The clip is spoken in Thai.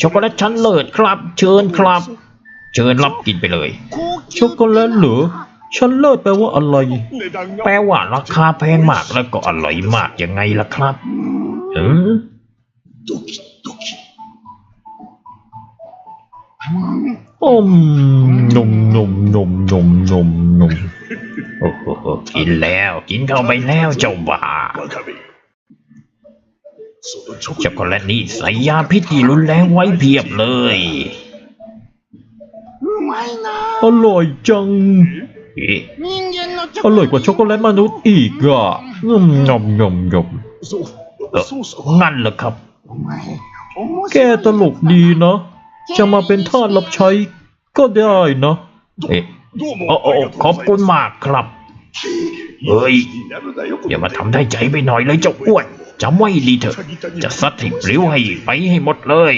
ช็อกโกแลตชั้นเลิศครับ เชิญครับ เชิญรับกินไปเลยช็อกโกแลตเหรอฉันเลิศแปลว่าอะไร แปลว่าราคาแพงมากแล้วก็อร่อยมากยังไงล่ะครับเอออมนมนมนมนมนมนมโอ้โหกินแล้ว กินเข้าไปแล้วเจ้าบ้า ช็อกโกแลตนี่ใส่ยาพิษที่รุนแรงไว้เพียบเลยอร่อยจังเอ๊ะอร่อยกว่าช็อกโกแลตมนุษย์อีกอะงมงมงมงมเอ่องั้นเหรอครับ แกตลกดีนะจะมาเป็นทาสรับใช้ก็ได้นะเอ๊ะโอ้โอ้ขอบคุณมากครับ เฮ้ย อย่ามาทำได้ใจไปหน่อยเลยเจ้าอ้วน จำไว้ดีเถอะ จะซัดให้ปลิวให้ไปให้หมดเลย